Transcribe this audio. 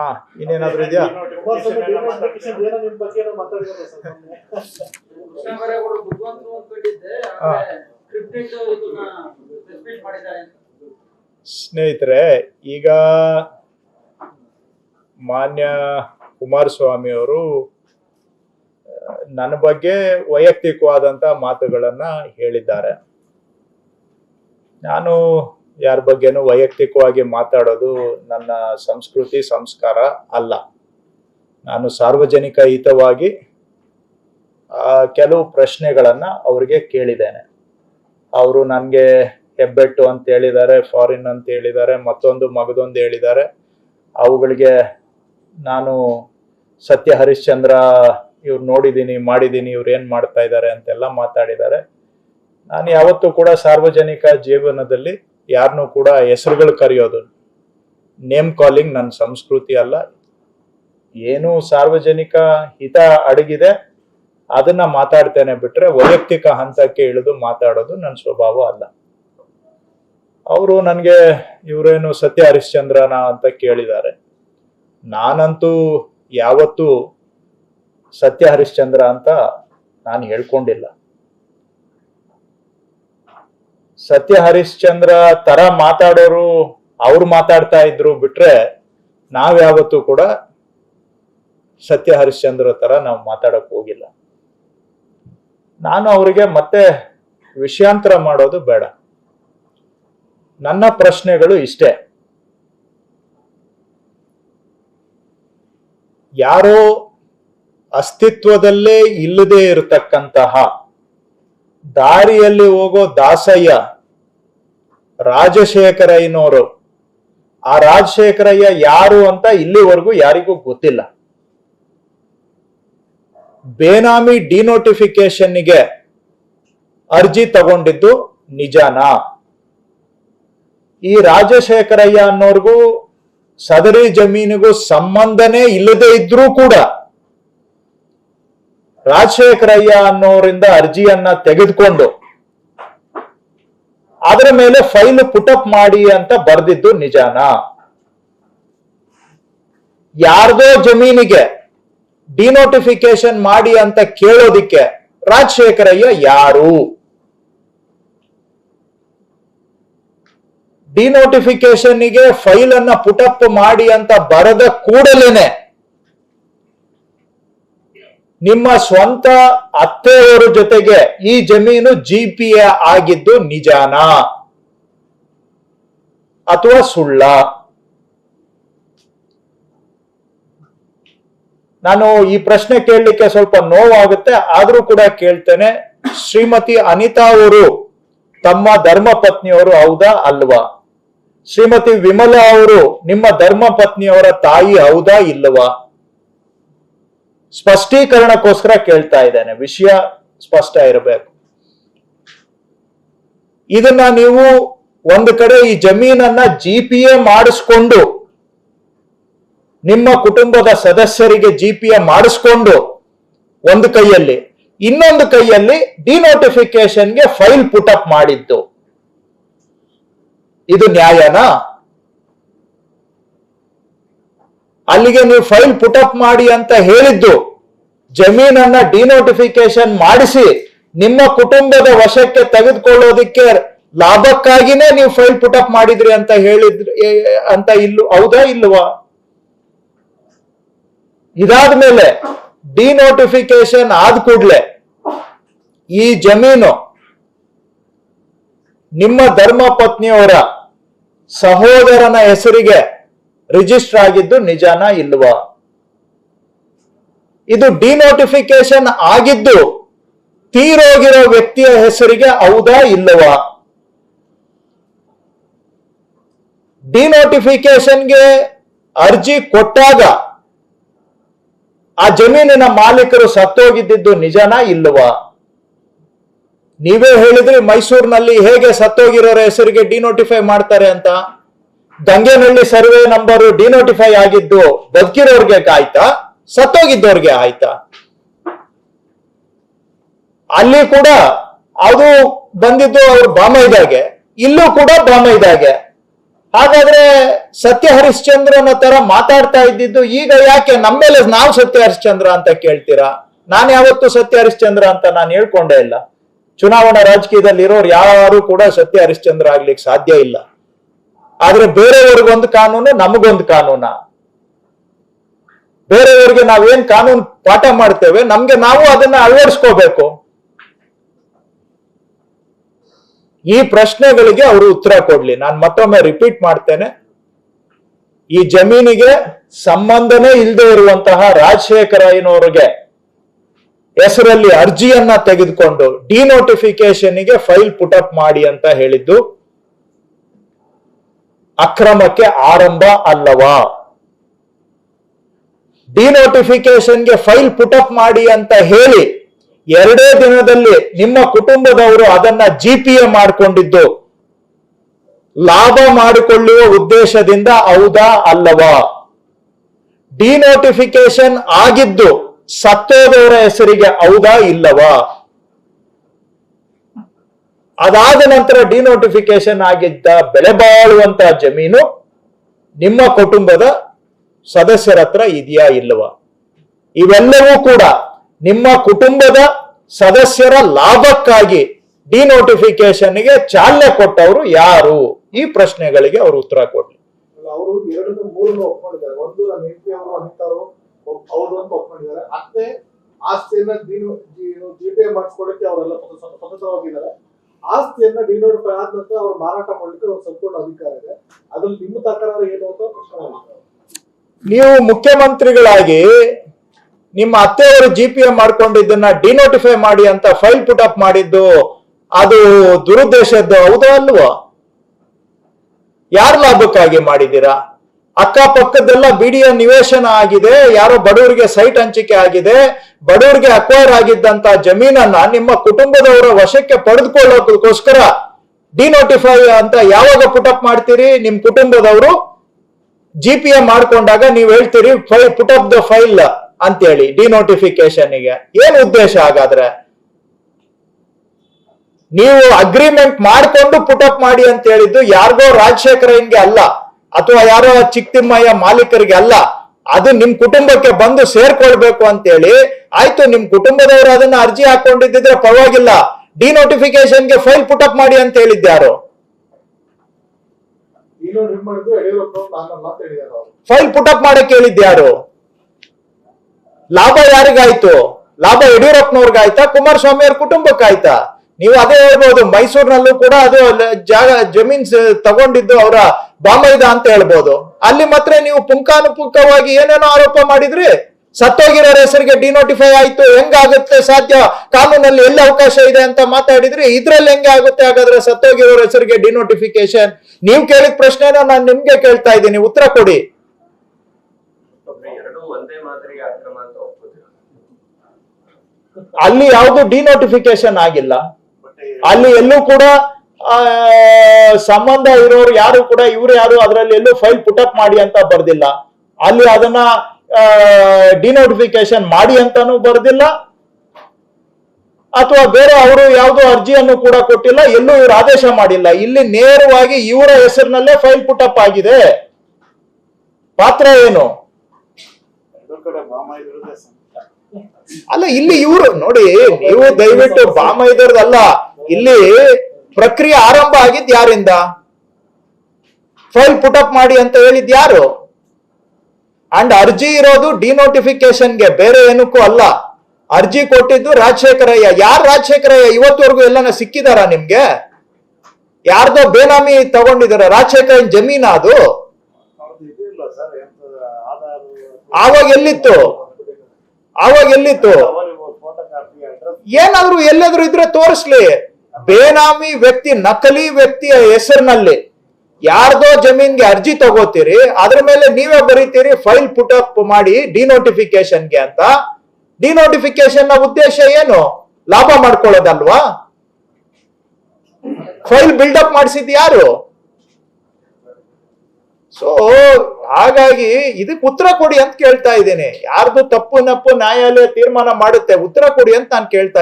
ಹಾ ಇನ್ನೇನಾದ್ರೂ ಇದೆಯಾ ಸ್ನೇಹಿತರೆ ಈಗ ಮಾನ್ಯ ಕುಮಾರಸ್ವಾಮಿ ಅವರು ನನ್ನ ಬಗ್ಗೆ ವೈಯಕ್ತಿಕವಾದಂತ ಮಾತುಗಳನ್ನ ಹೇಳಿದ್ದಾರೆ ನಾನು ಯಾರ ಬಗ್ಗೆನೂ ವೈಯಕ್ತಿಕವಾಗಿ ಮಾತಾಡೋದು ನನ್ನ ಸಂಸ್ಕೃತಿ ಸಂಸ್ಕಾರ ಅಲ್ಲ. ನಾನು ಸಾರ್ವಜನಿಕ ಹಿತವಾಗಿ ಕೆಲವು ಪ್ರಶ್ನೆಗಳನ್ನು ಅವರಿಗೆ ಕೇಳಿದ್ದೇನೆ. ಅವರು ನನಗೆ ಹೆಬ್ಬೆಟ್ಟು ಅಂತ ಹೇಳಿದ್ದಾರೆ, ಫಾರಿನ್ ಅಂತ ಹೇಳಿದ್ದಾರೆ, ಮತ್ತೊಂದು ಮಗದೊಂದು ಹೇಳಿದ್ದಾರೆ. ಅವುಗಳಿಗೆ ನಾನು ಸತ್ಯ ಹರಿಶ್ಚಂದ್ರ, ಇವ್ರು ನೋಡಿದ್ದೀನಿ ಮಾಡಿದ್ದೀನಿ ಇವ್ರು ಏನು ಮಾಡ್ತಾ ಇದ್ದಾರೆ ಅಂತೆಲ್ಲ ಮಾತಾಡಿದ್ದಾರೆ. ನಾನು ಯಾವತ್ತೂ ಕೂಡ ಸಾರ್ವಜನಿಕ ಜೀವನದಲ್ಲಿ ಯಾರನ್ನೂ ಕೂಡ ಹೆಸರುಗಳು ಕರೆಯೋದು ನೇಮ್ ಕಾಲಿಂಗ್ ನನ್ನ ಸಂಸ್ಕೃತಿ ಅಲ್ಲ. ಏನು ಸಾರ್ವಜನಿಕ ಹಿತ ಅಡಗಿದೆ. ಅದನ್ನ ಮಾತಾಡ್ತೇನೆ ಬಿಟ್ರೆ ವೈಯಕ್ತಿಕ ಹಂತಕ್ಕೆ ಇಳಿದು ಮಾತಾಡೋದು ನನ್ನ ಸ್ವಭಾವ ಅಲ್ಲ. ಅವರು ನನಗೆ ಇವರೇನು ಸತ್ಯ ಹರಿಶ್ಚಂದ್ರನ ಅಂತ ಕೇಳಿದ್ದಾರೆ. ನಾನಂತೂ ಯಾವತ್ತೂ ಸತ್ಯ ಹರಿಶ್ಚಂದ್ರ ಅಂತ ನಾನು ಹೇಳ್ಕೊಂಡಿಲ್ಲ. ಸತ್ಯ ಹರಿಶ್ಚಂದ್ರ ತರ ಮಾತಾಡೋರು ಅವ್ರು ಮಾತಾಡ್ತಾ ಇದ್ರು ಬಿಟ್ರೆ ನಾವ್ಯಾವತ್ತೂ ಕೂಡ ಸತ್ಯ ಹರಿಶ್ಚಂದ್ರ ತರ ನಾವು ಮಾತಾಡಕ್ ಹೋಗಿಲ್ಲ. ನಾನು ಅವರಿಗೆ ಮತ್ತೆ ವಿಷಯಾಂತರ ಮಾಡೋದು ಬೇಡ. ನನ್ನ ಪ್ರಶ್ನೆಗಳು ಇಷ್ಟೇ. ಯಾರೋ ಅಸ್ತಿತ್ವದಲ್ಲೇ ಇಲ್ಲದೆ ಇರತಕ್ಕಂತಹ ದಾರಿಯಲ್ಲಿ ಹೋಗೋ ದಾಸಯ್ಯ ರಾಜಶೇಖರಯ್ಯನವರು ಆ ರಾಜಶೇಖರಯ್ಯ ಯಾರು ಅಂತ ಇಲ್ಲಿವರೆಗೂ ಯಾರಿಗೂ ಗೊತ್ತಿಲ್ಲ. ಬೇನಾಮಿ ಡಿನೋಟಿಫಿಕೇಶನ್ಗೆ ಅರ್ಜಿ ತಗೊಂಡಿದ್ದು ನಿಜಾನಾ? ಈ ರಾಜಶೇಖರಯ್ಯ ಅನ್ನೋರ್ಗೂ ಸದರಿ ಜಮೀನಿಗೂ ಸಂಬಂಧನೇ ಇಲ್ಲದೆ ಇದ್ರೂ ಕೂಡ ರಾಜಶೇಖರಯ್ಯ ಅನ್ನೋರಿಂದ ಅರ್ಜಿಯನ್ನ ತೆಗೆದುಕೊಂಡು ಅದರ ಮೇಲೆ ಫೈಲ್ ಪುಟಪ್ ಮಾಡಿ ಅಂತ ಬರ್ದಿದ್ದು ನಿಜಾನ? ಯಾರ್ದೋ ಜಮೀನಿಗೆ ಡಿನೋಟಿಫಿಕೇಶನ್ ಮಾಡಿ ಅಂತ ಕೇಳೋದಿಕ್ಕೆ ರಾಜಶೇಖರಯ್ಯ ಯಾರು? ಡಿನೋಟಿಫಿಕೇಶನ್ಗೆ ಫೈಲ್ ಅನ್ನ ಪುಟಪ್ ಮಾಡಿ ಅಂತ ಬರದ ಕೂಡಲೇನೆ ನಿಮ್ಮ ಸ್ವಂತ ಅತ್ತೆಯವರ ಜೊತೆಗೆ ಈ ಜಮೀನು ಜಿ ಆಗಿದ್ದು ನಿಜಾನ? ಅಥವಾ ಸುಳ್ಳ? ನಾನು ಈ ಪ್ರಶ್ನೆ ಕೇಳಲಿಕ್ಕೆ ಸ್ವಲ್ಪ ನೋವಾಗುತ್ತೆ, ಆದ್ರೂ ಕೂಡ ಕೇಳ್ತೇನೆ. ಶ್ರೀಮತಿ ಅನಿತಾ ಅವರು ತಮ್ಮ ಧರ್ಮ ಪತ್ನಿಯವರು ಹೌದಾ ಅಲ್ವಾ? ಶ್ರೀಮತಿ ವಿಮಲಾ ಅವರು ನಿಮ್ಮ ಧರ್ಮ ಪತ್ನಿಯವರ ತಾಯಿ ಹೌದಾ ಇಲ್ಲವಾ ಸ್ಪಷ್ಟೀಕರಣಕ್ಕೋಸ್ಕರ ಕೇಳ್ತಾ ಇದ್ದೇನೆ. ವಿಷಯ ಸ್ಪಷ್ಟ ಇರಬೇಕು. ಇದನ್ನ ನೀವು ಒಂದು ಕಡೆ ಈ ಜಮೀನನ್ನ ಜಿ ಪಿ ಎ ಮಾಡಿಸ್ಕೊಂಡು, ನಿಮ್ಮ ಕುಟುಂಬದ ಸದಸ್ಯರಿಗೆ ಜಿ ಪಿ ಎ ಮಾಡಿಸ್ಕೊಂಡು ಒಂದು ಕೈಯಲ್ಲಿ, ಇನ್ನೊಂದು ಕೈಯಲ್ಲಿ ಡಿನೋಟಿಫಿಕೇಶನ್ಗೆ ಫೈಲ್ ಪುಟ್ ಅಪ್ ಮಾಡಿದ್ದು. ಇದು ನ್ಯಾಯನಾ? ಅಲ್ಲಿಗೆ ನೀವು ಫೈಲ್ ಪುಟಪ್ ಮಾಡಿ ಅಂತ ಹೇಳಿದ್ದು, ಜಮೀನನ್ನ ಡಿನೋಟಿಫಿಕೇಶನ್ ಮಾಡಿಸಿ, ನಿಮ್ಮ ಕುಟುಂಬದ ವಶಕ್ಕೆ ತೆಗೆದುಕೊಳ್ಳೋದಿಕ್ಕೆ ಲಾಭಕ್ಕಾಗಿನೇ ನೀವು ಫೈಲ್ ಪುಟಪ್ ಮಾಡಿದ್ರಿ ಅಂತ ಹೇಳಿದ್ರಿ ಅಂತ ಇಲ್ಲು ಹೌದಾ ಇಲ್ವಾ ಇದಾದ್ಮೇಲೆ ಡಿನೋಟಿಫಿಕೇಶನ್ ಆದ ಕೂಡ್ಲೆ ಈ ಜಮೀನು ನಿಮ್ಮ ಧರ್ಮ ಪತ್ನಿಯವರ ಸಹೋದರನ ಹೆಸರಿಗೆ ರಿಜಿಸ್ಟರ್ ಆಗಿದ್ದು ನಿಜಾನ ಇಲ್ವಾ? ಇದು ಡಿನೋಟಿಫಿಕೇಶನ್ ಆಗಿದ್ದು ತೀರೋಗಿರೋ ವ್ಯಕ್ತಿಯ ಹೆಸರಿಗೆ ಹೌದಾ ಇಲ್ಲವಾ ಡಿನೋಟಿಫಿಕೇಶನ್ಗೆ ಅರ್ಜಿ ಕೊಟ್ಟಾಗ ಆ ಜಮೀನಿನ ಮಾಲೀಕರು ಸತ್ತೋಗಿದ್ದು ನಿಜಾನ ಇಲ್ಲವಾ ನೀವೇ ಹೇಳಿದ್ರಿ ಮೈಸೂರಿನಲ್ಲಿ ಹೇಗೆ ಸತ್ತೋಗಿರೋರ ಹೆಸರಿಗೆ ಡಿನೋಟಿಫೈ ಮಾಡ್ತಾರೆ ಅಂತ. ಗಂಗೆನಹಳ್ಳಿ ಸರ್ವೆ ನಂಬರ್ ಡಿನೋಟಿಫೈ ಆಗಿದ್ದು ಬದುಕಿರೋರ್ಗೆ ಆಯ್ತಾ? ಸತ್ತೋಗಿದ್ದವ್ರಿಗೆ ಆಯ್ತಾ? ಅಲ್ಲಿ ಕೂಡ ಅದು ಬಂದಿದ್ದು ಅವ್ರ ಬಾಮೈದಾಗೆ, ಇಲ್ಲೂ ಕೂಡ ಬಾಮೈದಾಗೆ. ಹಾಗಾದ್ರೆ ಸತ್ಯ ಹರಿಶ್ಚಂದ್ರನ ತರ ಮಾತಾಡ್ತಾ ಇದ್ದಿದ್ದು ಈಗ ಯಾಕೆ ನಮ್ಮೇಲೆ ನಾವು ಸತ್ಯ ಹರಿಶ್ಚಂದ್ರ ಅಂತ ಕೇಳ್ತೀರಾ? ನಾನು ಯಾವತ್ತು ಸತ್ಯ ಹರಿಶ್ಚಂದ್ರ ಅಂತ ನಾನು ಹೇಳ್ಕೊಂಡೇ ಇಲ್ಲ. ಚುನಾವಣಾ ರಾಜಕೀಯದಲ್ಲಿ ಇರೋರು ಯಾರು ಕೂಡ ಸತ್ಯ ಹರಿಶ್ಚಂದ್ರ ಆಗ್ಲಿಕ್ಕೆ ಸಾಧ್ಯ ಇಲ್ಲ. ಆದ್ರೆ ಬೇರೆಯವ್ರಿಗೊಂದು ಕಾನೂನು, ನಮಗೊಂದು ಕಾನೂನ. ಬೇರೆಯವ್ರಿಗೆ ನಾವೇನ್ ಕಾನೂನು ಪಾಠ ಮಾಡ್ತೇವೆ, ನಮ್ಗೆ ನಾವು ಅದನ್ನ ಅಳವಡಿಸ್ಕೋಬೇಕು. ಈ ಪ್ರಶ್ನೆಗಳಿಗೆ ಅವರು ಉತ್ತರ ಕೊಡ್ಲಿ. ನಾನು ಮತ್ತೊಮ್ಮೆ ರಿಪೀಟ್ ಮಾಡ್ತೇನೆ. ಈ ಜಮೀನಿಗೆ ಸಂಬಂಧನೇ ಇಲ್ಲದೆ ಇರುವಂತಹ ರಾಜಶೇಖರ ಐನೋರಿಗೆ ಹೆಸರಲ್ಲಿ ಅರ್ಜಿಯನ್ನ ತೆಗೆದುಕೊಂಡು ಡಿನೋಟಿಫಿಕೇಶನ್ಗೆ ಫೈಲ್ ಪುಟಪ್ ಮಾಡಿ ಅಂತ ಹೇಳಿದ್ದು ಅಕ್ರಮಕ್ಕೆ ಆರಂಭ ಅಲ್ಲವಾ? ಡಿನೋಟಿಫಿಕೇಶನ್ಗೆ ಫೈಲ್ ಪುಟಪ್ ಮಾಡಿ ಅಂತ ಹೇಳಿ ಎರಡೇ ದಿನದಲ್ಲಿ ನಿಮ್ಮ ಕುಟುಂಬದವರು ಅದನ್ನ ಜಿ ಪಿ ಎ ಮಾಡಿಕೊಂಡಿದ್ದು. ಲಾಭ ಮಾಡಿಕೊಳ್ಳುವ ಉದ್ದೇಶದಿಂದ ಹೌದಾ ಅಲ್ಲವಾ? ಡಿನೋಟಿಫಿಕೇಶನ್ ಆಗಿದ್ದು ಸತ್ತೋದವರ ಹೆಸರಿಗೆ ಹೌದಾ ಇಲ್ಲವಾ? ಅದಾದ ನಂತರ ಡಿನೋಟಿಫಿಕೇಶನ್ ಆಗಿದ್ದ ಬೆಲೆ ಬಾಳುವಂತಹ ಜಮೀನು ನಿಮ್ಮ ಕುಟುಂಬದ ಸದಸ್ಯರ ಹತ್ರ ಇದೆಯಾ ಇಲ್ಲವಾ? ಇವೆಲ್ಲವೂ ಕೂಡ ನಿಮ್ಮ ಕುಟುಂಬದ ಸದಸ್ಯರ ಲಾಭಕ್ಕಾಗಿ ಡಿನೋಟಿಫಿಕೇಶನ್ಗೆ ಚಾಲನೆ ಕೊಟ್ಟವರು ಯಾರು? ಈ ಪ್ರಶ್ನೆಗಳಿಗೆ ಅವರು ಉತ್ತರ ಕೊಡ್ಲಿ. ಅವರು ಎರಡು ಮೂರನ್ನು ಒಪ್ಕೊಂಡಿದ್ದಾರೆ. ಒಂದು ನಮ್ಮ ಅವರು ಅನಿತಾರು ಅವರು ಅಂತ ಆಸ್ತಿಯನ್ನ ಜಿ ಪಿ ಎ ಅವರೆಲ್ಲ ಸ್ವತ- ಸ್ವತಂತ್ರವಾಗಿದ್ದಾರೆ. ಆಸ್ತಿಯನ್ನ ಡಿನೋಟಿಫೈ ಆದ ನಂತರ ಅವ್ರು ಮಾರಾಟ ಮಾಡಲಿಕ್ಕೆ ಅವ್ರ ಸಂಪೂರ್ಣ ಅಧಿಕಾರ ಇದೆ. ಅದ್ರಲ್ಲಿ ನಿಮ್ಮ ತಕರಾರು ಏನು ಅಂತ ಪ್ರಶ್ನೆ ನೀವು ಮುಖ್ಯಮಂತ್ರಿಗಳಾಗಿ ನಿಮ್ಮ ಅತ್ತೆಯವರು ಜಿ ಪಿ ಎ ಮಾಡ್ಕೊಂಡಿದ್ದನ್ನ ಡಿನೋಟಿಫೈ ಮಾಡಿ ಅಂತ ಫೈಲ್ ಪುಟ್ ಅಪ್ ಮಾಡಿದ್ದು ಅದು ದುರುದ್ದೇಶದ್ದು ಹೌದಾ ಅಲ್ವೋ? ಯಾರ ಲಾಭಕ್ಕಾಗಿ ಮಾಡಿದ್ದೀರಾ? ಅಕ್ಕಪಕ್ಕದೆಲ್ಲ ಬಿಡಿಯ ನಿವೇಶನ ಆಗಿದೆ. ಯಾರೋ ಬಡವರಿಗೆ ಸೈಟ್ ಹಂಚಿಕೆ ಆಗಿದೆ. ಬಡವರಿಗೆ ಅಕ್ವೈರ್ ಆಗಿದ್ದಂತ ಜಮೀನನ್ನ ನಿಮ್ಮ ಕುಟುಂಬದವರ ವಶಕ್ಕೆ ಪಡೆದುಕೊಳ್ಳೋದಕ್ಕೋಸ್ಕರ ಡಿನೋಟಿಫೈ ಅಂತ ಯಾವಾಗ ಪುಟಪ್ ಮಾಡ್ತೀರಿ? ನಿಮ್ ಕುಟುಂಬದವರು ಜಿ ಪಿ ಎ ಮಾಡ್ಕೊಂಡಾಗ ನೀವು ಹೇಳ್ತೀರಿ, ಫೈ ಪುಟ್ ಅಪ್ ದ ಫೈಲ್ ಅಂತೇಳಿ ಡಿನೋಟಿಫಿಕೇಶನ್ಗೆ ಏನ್ ಉದ್ದೇಶ ಹಾಗಾದ್ರೆ? ನೀವು ಅಗ್ರಿಮೆಂಟ್ ಮಾಡ್ಕೊಂಡು ಪುಟಪ್ ಮಾಡಿ ಅಂತ ಹೇಳಿದ್ದು ಯಾರಿಗೋ ರಾಜಶೇಖರನ್ಗೆ ಅಲ್ಲ. ಅಥವಾ ಯಾರೋ ಚಿಕ್ಕತಿಮ್ಮಯ್ಯ ಮಾಲೀಕರಿಗೆ ಅಲ್ಲ ಅದು ನಿಮ್ ಕುಟುಂಬಕ್ಕೆ ಬಂದು ಸೇರ್ಕೊಳ್ಬೇಕು ಅಂತೇಳಿ ಆಯ್ತು ನಿಮ್ ಕುಟುಂಬದವರು ಅದನ್ನ ಅರ್ಜಿ ಹಾಕೊಂಡಿದ್ದಿದ್ರೆ ಪರವಾಗಿಲ್ಲ. ಡಿನೋಟಿಫಿಕೇಶನ್ಗೆ ಫೈಲ್ ಪುಟಪ್ ಮಾಡಿ ಅಂತ ಹೇಳಿದ್ಯಾರು ಫೈಲ್ ಪುಟ್ ಅಪ್ ನಾನಲ್ಲ ಅಂತ ಹೇಳಿದ್ದಾರೆ ಫೈಲ್ ಪುಟಪ್ ಮಾಡಕ್ ಹೇಳಿದ್ಯಾರು ಲಾಭ ಯಾರಿಗಾಯ್ತು? ಲಾಭ ಯಡಿಯೂರಪ್ಪನವ್ರಿಗಾಯ್ತಾ? ಕುಮಾರಸ್ವಾಮಿ ಅವ್ರ ಕುಟುಂಬಕ್ಕಾಯ್ತಾ? ನೀವು ಅದೇ ಹೇಳ್ಬೋದು ಮೈಸೂರಿನಲ್ಲೂ ಕೂಡ ಅದು ಜಾಗ ಜಮೀನ್ ತಗೊಂಡಿದ್ದು ಅವರ ಬಾಮೈದ ಅಂತ ಹೇಳ್ಬೋದು. ಅಲ್ಲಿ ಮಾತ್ರ ನೀವು ಪುಂಖಾನುಪುಂಖವಾಗಿ ಏನೇನೋ ಆರೋಪ ಮಾಡಿದ್ರಿ ಸತ್ತೋಗಿರೋರ ಹೆಸರಿಗೆ ಡಿನೋಟಿಫೈ ಆಯ್ತು ಹೆಂಗಾಗುತ್ತೆ ಸಾಧ್ಯ? ಕಾನೂನಲ್ಲಿ ಎಲ್ಲಿ ಅವಕಾಶ ಇದೆ ಅಂತ ಮಾತಾಡಿದ್ರಿ ಇದ್ರಲ್ಲಿ ಹೆಂಗೆ ಆಗುತ್ತೆ? ಹಾಗಾದ್ರೆ ಸತ್ತೋಗಿರೋರ ಹೆಸರಿಗೆ ಡಿನೋಟಿಫಿಕೇಶನ್ ನೀವು ಕೇಳಿದ ಪ್ರಶ್ನೆನ ನಾನು ನಿಮ್ಗೆ ಕೇಳ್ತಾ ಇದ್ದೀನಿ. ಉತ್ತರ ಕೊಡಿ. ಅಲ್ಲಿ ಯಾವುದು ಡಿನೋಟಿಫಿಕೇಶನ್ ಆಗಿಲ್ಲ. ಅಲ್ಲಿ ಎಲ್ಲೂ ಕೂಡ ಸಂಬಂಧ ಇರೋರು ಯಾರು ಕೂಡ, ಇವ್ರು ಯಾರು ಅದರಲ್ಲಿ ಎಲ್ಲೂ ಫೈಲ್ ಪುಟಪ್ ಮಾಡಿ ಅಂತ ಬರ್ದಿಲ್ಲ. ಅಲ್ಲಿ ಅದನ್ನ ಡಿನೋಟಿಫಿಕೇಶನ್ ಮಾಡಿ ಅಂತಾನು ಬರ್ದಿಲ್ಲ. ಅಥವಾ ಬೇರೆ ಅವರು ಯಾವುದೋ ಅರ್ಜಿಯನ್ನು ಕೂಡ ಕೊಟ್ಟಿಲ್ಲ, ಎಲ್ಲೂ ಇವರು ಆದೇಶ ಮಾಡಿಲ್ಲ. ಇಲ್ಲಿ ನೇರವಾಗಿ ಇವರ ಹೆಸರಿನಲ್ಲೇ ಫೈಲ್ ಪುಟಪ್ ಆಗಿದೆ. ಪಾತ್ರ ಏನು? ಅಲ್ಲ, ಇಲ್ಲಿ ಇವರು, ನೋಡಿ ನೀವು ದಯವಿಟ್ಟು ಬಾಮ ಇದರದಲ್ಲ ಇಲ್ಲಿ ಪ್ರಕ್ರಿಯೆ ಆರಂಭ ಆಗಿದ್ ಯಾರಿಂದ? ಫೈಲ್ ಅಪ್ ಮಾಡಿ ಅಂತ ಹೇಳಿದ್ ಯಾರು? ಅಂಡ್ ಅರ್ಜಿ ಇರೋದು ಡಿನೋಟಿಫಿಕೇಶನ್ಗೆ ಬೇರೆ ಏನಕ್ಕೂ ಅಲ್ಲ. ಅರ್ಜಿ ಕೊಟ್ಟಿದ್ದು ರಾಜಶೇಖರಯ್ಯ. ಯಾರು ರಾಜಶೇಖರಯ್ಯ? ಇವತ್ತುವರೆಗೂ ಎಲ್ಲನ ಸಿಕ್ಕಿದಾರ ನಿಮ್ಗೆ? ಯಾರ್ದೋ ಬೇನಾಮಿ ತಗೊಂಡಿದಾರ? ರಾಜಶೇಖರ ಜಮೀನ ಅದು? ಆವಾಗ ಎಲ್ಲಿತ್ತು? ಆವಾಗ ಎಲ್ಲಿತ್ತು? ಏನಾದ್ರು ಎಲ್ಲಾದ್ರೂ ಇದ್ರೆ ತೋರಿಸ್ಲಿ. ಬೇನಾಮಿ ವ್ಯಕ್ತಿ, ನಕಲಿ ವ್ಯಕ್ತಿಯ ಹೆಸರಿನಲ್ಲಿ ಯಾರ್ದೋ ಜಮೀನ್ಗೆ ಅರ್ಜಿ ತಗೋತೀರಿ, ಅದ್ರ ಮೇಲೆ ನೀವೇ ಬರೀತೀರಿ, ಫೈಲ್ ಪುಟಪ್ ಮಾಡಿ ಡಿನೋಟಿಫಿಕೇಶನ್ಗೆ ಅಂತ. ಡಿನೋಟಿಫಿಕೇಶನ್ನ ಉದ್ದೇಶ ಏನು? ಲಾಭ ಮಾಡ್ಕೊಳ್ಳೋದಲ್ವಾ? ಫೈಲ್ ಬಿಲ್ಡಪ್ ಮಾಡಿಸಿದ್ ಯಾರು? ಸೊ ಹಾಗಾಗಿ ಇದಕ್ಕೆ ಉತ್ತರ ಕೊಡಿ ಅಂತ ಕೇಳ್ತಾ ಇದ್ದೀನಿ. ಯಾರ್ದು ತಪ್ಪು ನಪ್ಪು ನ್ಯಾಯಾಲಯ ತೀರ್ಮಾನ ಮಾಡುತ್ತೆ, ಉತ್ತರ ಕೊಡಿ ಅಂತ ನಾನು ಕೇಳ್ತಾ